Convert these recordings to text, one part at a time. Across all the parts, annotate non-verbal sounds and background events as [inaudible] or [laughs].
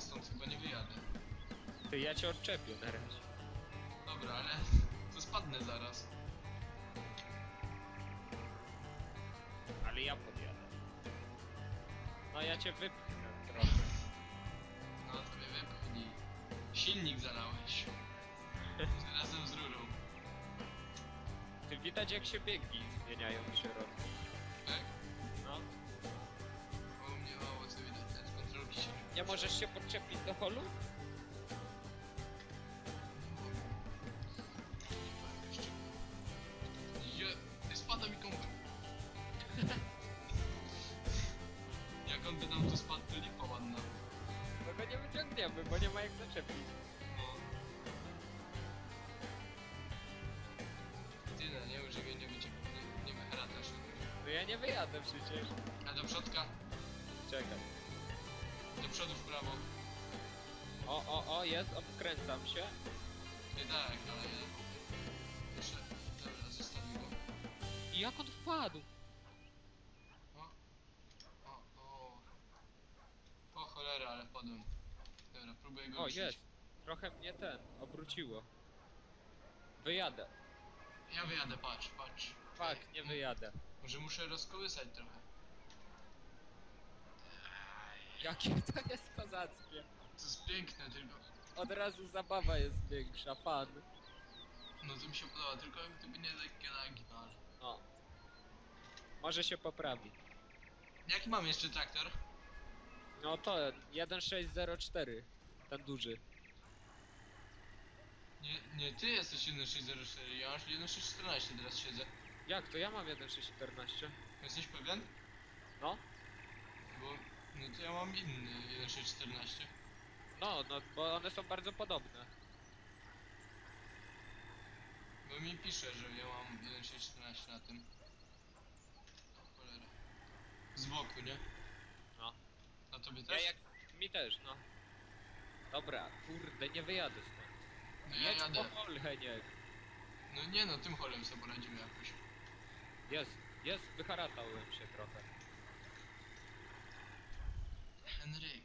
ja stąd chyba nie wyjadę. Ty, ja cię odczepię na razie. Dobra, ale to spadnę zaraz. Ale ja podjadę. No ja cię wypchnę trochę. No to mnie wypchnij. Silnik zalałeś. [laughs] Razem z rurą. Ty widać jak się biegi zmieniają w środku. Nie możesz się podczepić do holu? Je, spada mi kompa. [laughs] Jak on by nam tu spadł, to lipa ładna. No go nie wyciągniemy, bo nie ma jak zaczepić. No. Tyle, nie? Już nie wyciek, nie, nie wychratasz. No ja nie wyjadę przecież. A do przodka, Czekaj. Do przodu w prawo. O, o, o, jest, obkręcam się. Nie tak, ale... Jeszcze, dobra, zostawię go. I jak on wpadł? O, o, o. O cholera, ale wpadłem. Dobra, próbuję go O, ruszyć. jest. Trochę mnie ten, obróciło. Wyjadę. Ja wyjadę, patrz, patrz. Fak, nie wyjadę. Może muszę rozkołysać trochę. Jakie to jest kozackie. To jest piękne tylko. Od razu zabawa jest większa, fan. No to mi się podoba, tylko gdyby nie lekkie lagi, no ale... O. Może się poprawi. Jaki mam jeszcze traktor? No to 1604. Ten duży. Nie, nie ty jesteś 1604, ja mam 1614 teraz siedzę. Jak to? Ja mam 1614. Jesteś pewien? No. Bo... No to ja mam inny 1614. No, no, bo one są bardzo podobne. Bo mi pisze, że ja mam 1614 na tym. Cholera. Z boku, nie? No. A tobie Ja też? jak... Mi też, no. Dobra, kurde, nie wyjadę stąd. No ja Jedź po jadę. hol, Heniek. No nie no, tym holem sobie poradzimy jakoś. Jest, jest, wyharatałem się trochę. Henryk.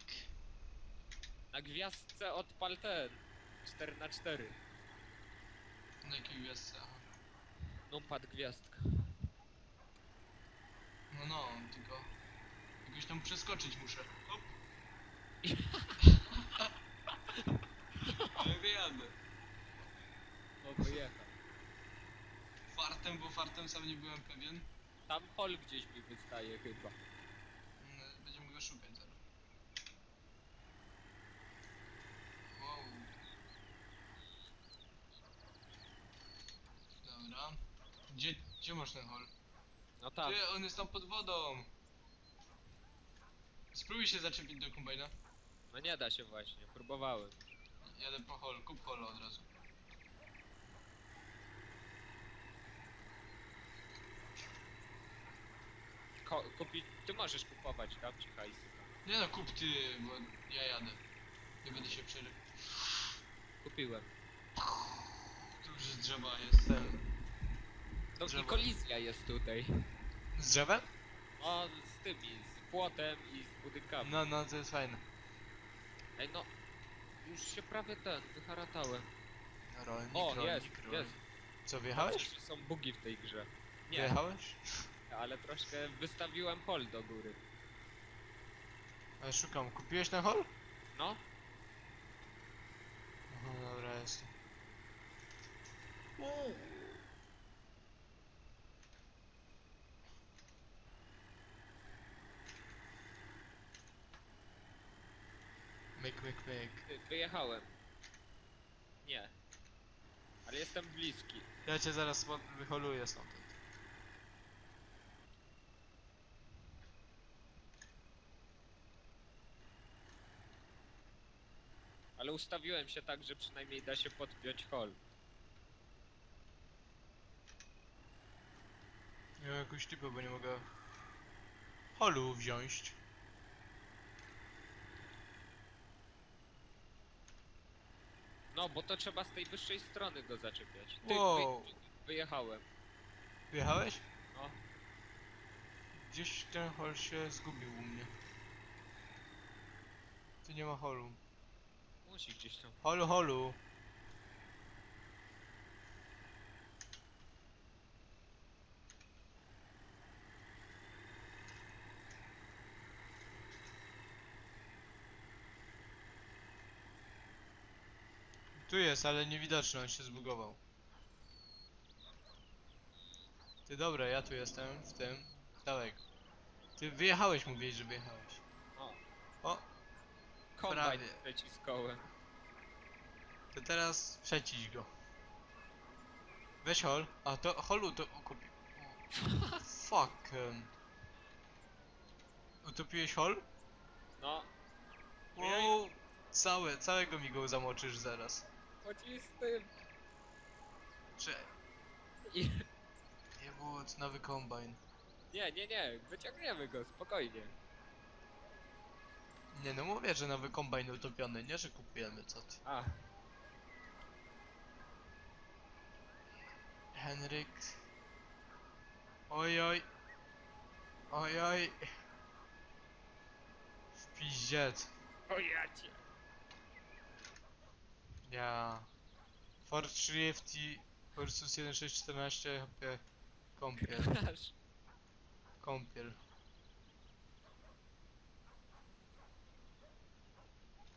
Na gwiazdce odpal ten. 4 na 4 Na jakiej gwiazdce? Aha. Numpad gwiazdka. No no, tylko... Jakoś tam przeskoczyć muszę. Hop. Ale wyjadę. O, wyjechał. Fartem, bo fartem sam nie byłem pewien. Tam hol gdzieś mi wystaje chyba. No, Będziemy go szukać zaraz. Wow. Dobra. Gdzie, gdzie masz ten hol? No tam. Ty, on jest tam pod wodą. Spróbuj się zaczepić do kombajna. No nie da się właśnie, próbowałem. Jadę po hol, kup holo od razu. Ko kupi... Ty możesz kupować tam ci hajsy. Nie no, kup ty, bo ja jadę. Nie będę się przerył. Kupiłem. Tu już drzewa jest ten. No i Drzewo. kolizja jest tutaj. Z drzewem? O, z tymi, z płotem i z budynkami. No, no, to jest fajne. Ej no, już się prawie ten, wyharatałem. Rolnik, O, rolnik, jest, rolnik. jest. Co, Patrzę, że są bugi w tej grze. Nie, Wyjechałeś? ale troszkę wystawiłem hol do góry. Szukam, kupiłeś ten hol? No, No dobra, jest. Wy- wyjechałem. Nie. Ale jestem bliski. Ja cię zaraz spod- wyholuję stąd. Ale ustawiłem się tak, że przynajmniej da się podpiąć hol. Ja jakąś typę, bo nie mogę holu wziąć. No, bo to trzeba z tej wyższej strony go zaczepiać. Ty, Wow. wy, wyjechałem. Wyjechałeś? No. Gdzieś ten hol się zgubił u mnie. Tu nie ma holu. Musi gdzieś tam. Holu, holu. Tu jest, ale niewidoczny, on się zbugował. Ty dobra, ja tu jestem, w tym. Dawaj. Ty wyjechałeś, mówiłeś, że wyjechałeś. O, O, kombajn Prawie. kołem. to teraz przeciś go. Weź hol. A to holu to kupi. Fuck. em. Utopiłeś hol? No, Wow. Całe, całego mi go zamoczysz zaraz. Chodzi z tym. Cze... I... Nie było nowy kombajn. Nie, nie, nie, wyciągniemy go, spokojnie. Nie no mówię, że nowy kombajn utopiony, nie że kupujemy, co ty. A, Henryk. Oj oj. Oj oj. W piździec. o ja cię. Ja. Ford 3 FT versus 1614 HP. Kąpiel, Aż. kąpiel.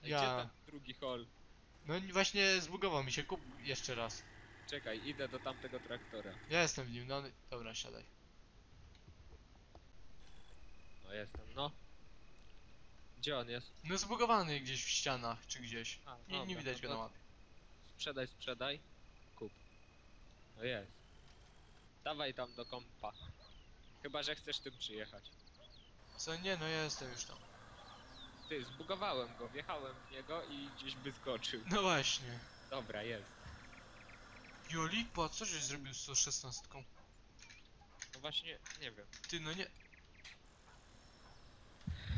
Ej, Ja. Gdzie ten drugi hol? No i właśnie zbugował mi się, kup jeszcze raz. Czekaj, idę do tamtego traktora. Ja jestem w nim, no dobra, siadaj. No jestem, no. Gdzie on jest? No zbugowany gdzieś w ścianach, czy gdzieś. A, Nie, nie widać go no na to- mapie. Sprzedaj, sprzedaj. Kup. No jest. Dawaj tam do kompa. Chyba, że chcesz tym przyjechać. Co, nie no ja jestem już tam. Ty, zbugowałem go, wjechałem w niego i gdzieś by skoczył. No właśnie. Dobra, jest. Jolipa, co żeś zrobił z tą 16? No właśnie, nie wiem. Ty no nie...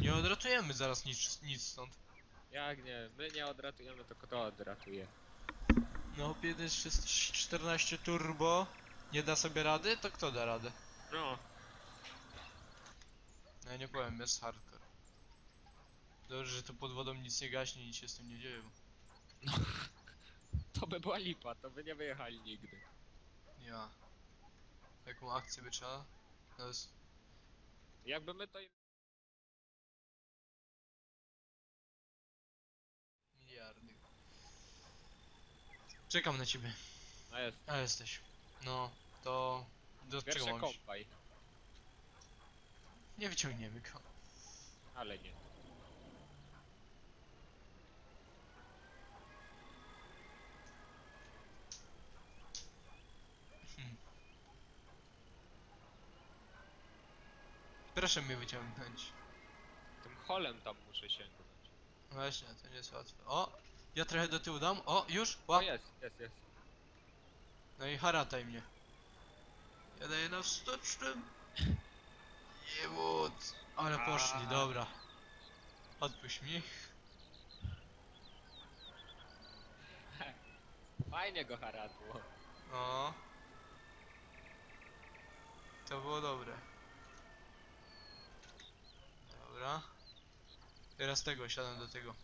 Nie odratujemy zaraz nic, nic stąd. Jak nie, my nie odratujemy, to kto odratuje? No 14 turbo nie da sobie rady, to kto da radę? No. No ja nie powiem, jest hardcore. Dobrze, że tu pod wodą nic nie gaśnie, nic się z tym nie dzieje. bo- [laughs] To by była lipa, to by nie wyjechali nigdy. Ja. Jaką akcję by trzeba? To jest... Jakby my to... Czekam na ciebie. No jest. A jesteś. No, to... Do czego Pierwsze mam iść? kompaj. Nie wyciągniemy go. Ale nie. Proszę mnie wyciągnąć. Tym holem tam muszę sięgnąć. Właśnie, to nie jest łatwe. O! Ja trochę do tyłu dam. O, już! O Łap! jest, jest, jest. No i harataj mnie. Ja daję na wstecznym. Jebut. Ale poszli, dobra. Odpuść mi. [laughs] Fajnie go haradło. O. To było dobre. Dobra. Teraz tego, siadam do tego.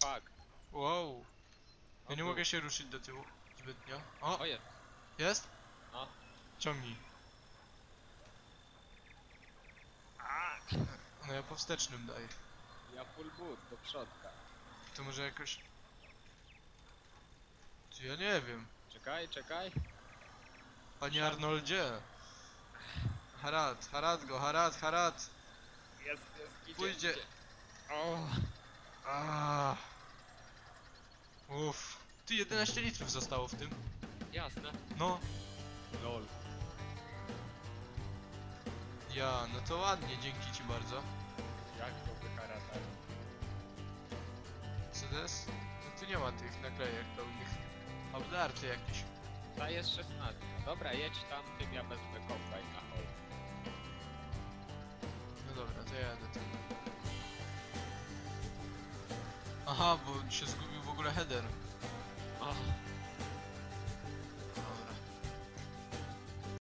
Fuck. Wow. Ja nie mogę się ruszyć do tyłu zbytnio. O, O jest. jest? No. Ciągnij. No ja po wstecznym daję. Ja full boot do przodka. To może jakoś... Czy ja nie wiem. Czekaj, czekaj. Panie Arnoldzie. Harat, harat go, harat, harat. Jest, jest, idzie, Pójdzie. idzie. O, Ah. Uff. Ty 11 litrów zostało w tym. jasne. No. Lol. Ja, no to ładnie, dzięki ci bardzo. Jak to wyharadać? Co to jest? No tu nie ma tych naklejek pełnych. Obdarty jakieś. Ta jest 16. Dobra, jedź tam, tym ja wezmę kombajn na hol. No dobra, to ja jadę tym. Aha, bo się zgubił w ogóle header. Oh.